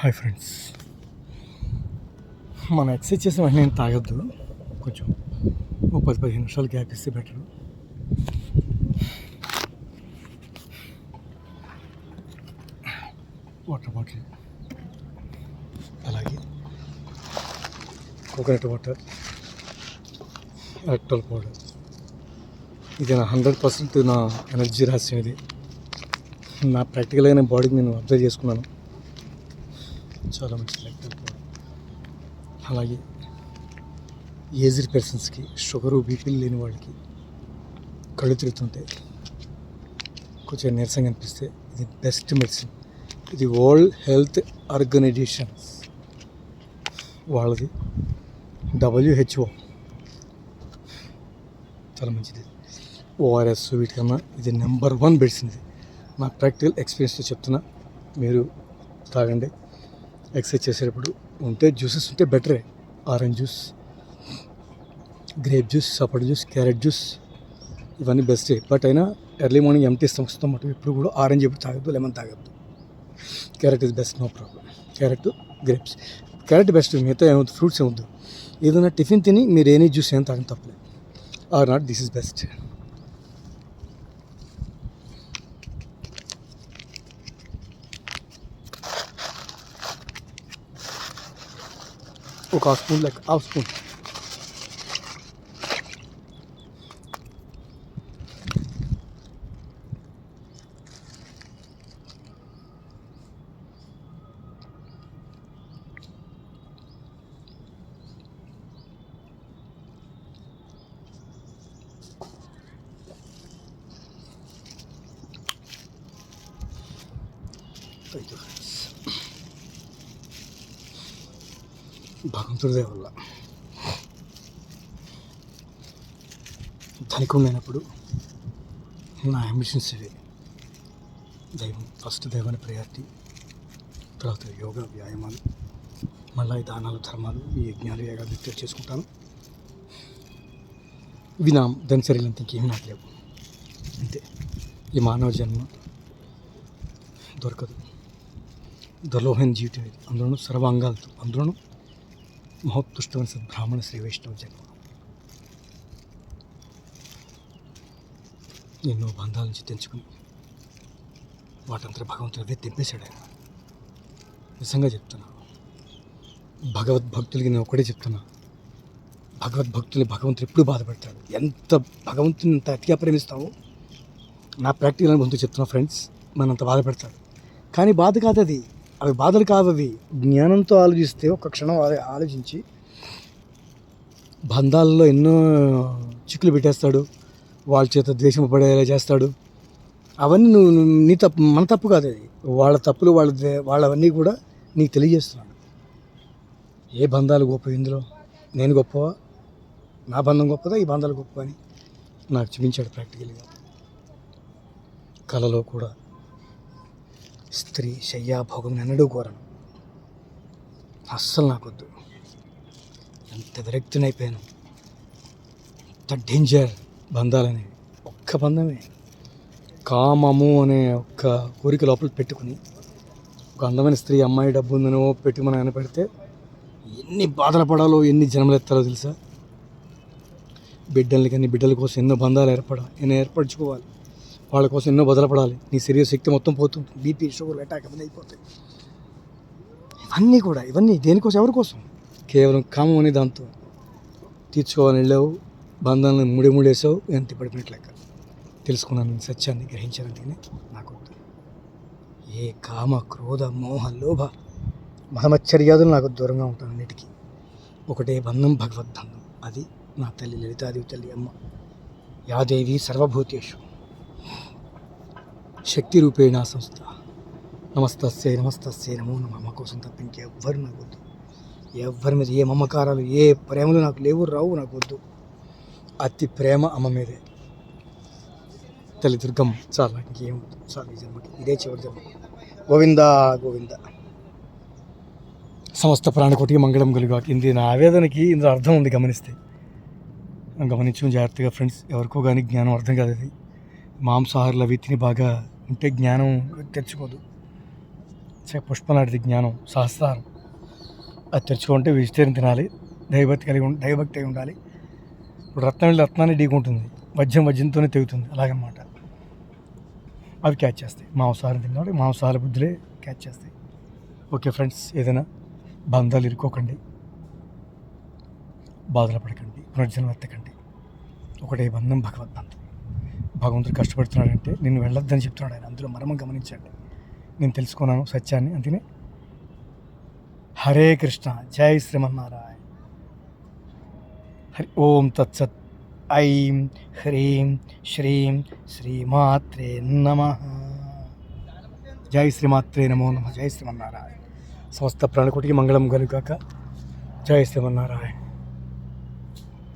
Hi friends మనం exercise చేసిన వెంటనే తాగొద్దు. కొంచెం ఓ పది పదిహేను నిమిషాలు గ్యాప్ ఇస్తే బెటర్ వాటర్ బాటిల్ అలాగే కోకోనట్ వాటర్ ఎలక్ట్రల్ పౌడర్ ఇది నా హండ్రెడ్ పర్సెంట్ నా ఎనర్జీ రహస్యం ఇది. నా ప్రాక్టికల్గా నేను బాడీకి నేను అబ్జర్వ్ చేసుకున్నాను. చాలా మంచి అలాగే ఏజ్డ్ పర్సన్స్కి షుగరు బీపీలు లేని వాళ్ళకి కళ్ళు తిరుగుతుంటే కొంచెం నీరసంగా అనిపిస్తే ఇది బెస్ట్ మెడిసిన్. ఇది వరల్డ్ హెల్త్ ఆర్గనైజేషన్ వాళ్ళది. డబ్ల్యూహెచ్ఓ. చాలా మంచిది. ఓఆర్ఎస్ వీటికన్నా ఇది నెంబర్ వన్ మెడిసిన్ ఇది. నా ప్రాక్టికల్ ఎక్స్పీరియన్స్తో చెప్తున్నా మీరు తాగండి. ఎక్సర్సైజ్ చేసేటప్పుడు ఉంటే జ్యూసెస్ ఉంటే బెటరే orange juice grape juice sapota juice carrot juice ఇవన్నీ బెస్టే బట్ అయినా ఎర్లీ మార్నింగ్ ఎంటీ స్టమక్స్తో మటు ఎప్పుడు కూడా ఆరెంజ్ ఎప్పుడు తాగద్దు lemon తాగద్దు. Carrot is best no problem carrot grapes carrot best మిగతా ఏమవుతుంది ఫ్రూట్స్ ఏమవుతుంది ఏదైనా టిఫిన్ తిని మీరు ఏనీ జ్యూస్ ఏం తాగడం తప్పలేదు. Or not this is best ఒక హాఫ్ స్పూన్ లెక్క half spoon thank you Friends భగవంతుడి దయ వల్ల నా అంబిషన్స్ ఇవి. దైవం ఫస్ట్ దైవాన్ని ప్రయారిటీ తర్వాత యోగా వ్యాయామాలు మళ్ళీ దానాలు ధర్మాలు ఈ యజ్ఞాలు యాగాలు ఇత్యాలు చేసుకుంటాను. ఇవి నా దినచర్యలు అంత ఇంకేమీ నాకు లేవు. అంతే. ఈ మానవ జన్మ దొరకదు. దలోహన్ జీవితం ఇది అందులోనూ సర్వాంగాలతో అందులోనూ మహోత్కృష్టమైన సద్బ్రాహ్మణ శ్రీ వైష్ణవ జన్మ. ఎన్నో బంధాల నుంచి తెంచుకుని వాటంతా భగవంతుడు అదే తెంపేశాడు ఆయన. నిజంగా చెప్తున్నా. భగవద్భక్తులకి నేను ఒకటే చెప్తున్నా. భగవద్భక్తులు భగవంతుడు ఎప్పుడు బాధపెడతాడు? ఎంత భగవంతుని ఎంత అతిగా ప్రేమిస్తావో? నా ప్రాక్టికల్ అనుభవంతో చెప్తున్నా ఫ్రెండ్స్ మనంత బాధపడతాడు. కానీ బాధ కాదు అది అవి బాధలు కాదు అది జ్ఞానంతో ఆలోచిస్తే ఒక క్షణం ఆ- ఆలోచించి బంధాలలో ఎన్నో చిక్కులు పెట్టేస్తాడు. వాళ్ళ చేత ద్వేషం పడేలా చేస్తాడు. అవన్నీ నువ్వు నీ తప్పు మన తప్పు కాదు అది. వాళ్ళ తప్పులు వాళ్ళ వాళ్ళవన్నీ కూడా నీకు తెలియజేస్తున్నాడు. ఏ బంధాలు గొప్ప ఇందులో? నేను గొప్పవా? నా బంధం గొప్పదా? ఈ బంధాలు గొప్ప అని నాకు చూపించాడు ప్రాక్టికల్గా. కళలో కూడా స్త్రీ శయ్యాభోగం ఎన్నడూ కోరను అస్సలు నాకొద్దు. ఎంత విరక్తినైపోయాను. ఎంత డేంజర్ బంధాలని ఒక్క బంధమే. కామము అనే ఒక్క కోరిక లోపల పెట్టుకుని ఒక అందమైన స్త్రీ అమ్మాయి డబ్బు ఉందనో పెట్టి మన ఆయన పెడితే ఎన్ని బాధలు పడాలో ఎన్ని జన్మలు ఎత్తారో తెలుసా? బిడ్డల్ని కానీ బిడ్డల కోసం ఎన్నో బంధాలు ఏర్పడాలి ఎన్నో ఏర్పరచుకోవాలి. వాళ్ళ కోసం ఎన్నో బదలపడాలి. నీ శరీర శక్తి మొత్తం పోతుంది బీపీ షుగర్ అటాక్ అవన్నీ అయిపోతాయి. ఇవన్నీ కూడా ఇవన్నీ దేనికోసం? ఎవరి కోసం? కేవలం కామం అనే దాంతో. తీర్చుకోవాలని వెళ్ళావు బంధాలను ముడి ముడేసావు ఎంత పడిపోయినట్లు లెక్క. తెలుసుకున్నాను నేను సత్యాన్ని గ్రహించానందుకనే నాకు ఏ కామ క్రోధ మోహ లోభ మహమచ్చర్యాదులు నాకు దూరంగా ఉంటాను అన్నిటికీ. ఒకటే బంధం భగవద్బంధం. అది నా తల్లి లలితాదేవి తల్లి అమ్మ. యాదేవి సర్వభూతేషు. శక్తి రూపేణ సంస్థ. నమస్తస్యే నమస్తస్యే నమో నమ. అమ్మ కోసం తప్ప ఇంకెవ్వరు నాకు వద్దు. ఎవ్వరి మీద ఏ మమకారాలు ఏ ప్రేమలు నాకు లేవు రావు నాకు వద్దు. అతి ప్రేమ అమ్మ మీదే. తల్లి దుర్గమ్మ నాకు ఇంకేం చాలు ఈ జన్మకి. ఇదే చివరి జన్మ. గోవింద గోవింద. సమస్త ప్రాణకోటికి మంగళం కలుగా. ఇది నా ఆవేదనకి ఇందులో అర్థం ఉంది గమనిస్తే. గమనించు జాగ్రత్తగా ఫ్రెండ్స్ ఎవరికో కానీ జ్ఞానం అర్థం కాదు అది. మాంసాహారులు అవి తిని బాగా ఉంటే జ్ఞానం తెచ్చుకోదు. చ- పుష్పం లాంటిది జ్ఞానం సహస్రారం అది తెచ్చుకుంటే వెజిటేరియన్ తినాలి దైవభక్తి కలిగి ఉండి దైవభక్తి అయి ఉండాలి. ఇప్పుడు రత్నం వెళ్ళి రత్నాన్ని ఢీకుంటుంది. వజ్రం వజ్యంతోనే తెగుతుంది. అలాగనమాట. అవి క్యాచ్ చేస్తాయి. మాంసాహారం తిన్నవాడు మాంసాహార బుద్ధులే క్యాచ్ చేస్తాయి. ఓకే ఫ్రెండ్స్ ఏదైనా బంధాలు ఇరుక్కోకండి. బాధలు పడకండి. పునర్జన్మ ఎత్తకండి. ఒకటే బంధం భగవద్ బంధం భగవంతుడు కష్టపడుతున్నాడంటే నేను వెళ్ళొద్దని చెప్తున్నాడు ఆయన. అందులో మర్మం గమనించండి. నేను తెలుసుకున్నాను సత్యాన్ని. అందుకనే హరే కృష్ణ. జై శ్రీమన్నారాయణ. హరి ఓం తత్సత్ ఐం హ్రీం శ్రీం శ్రీమాత్రే నమ. జై శ్రీమాత్రే నమో నమ. జై శ్రీమన్నారాయణ. సమస్త ప్రాణకుటికి మంగళం కలుగాక. జై శ్రీమన్నారాయణ.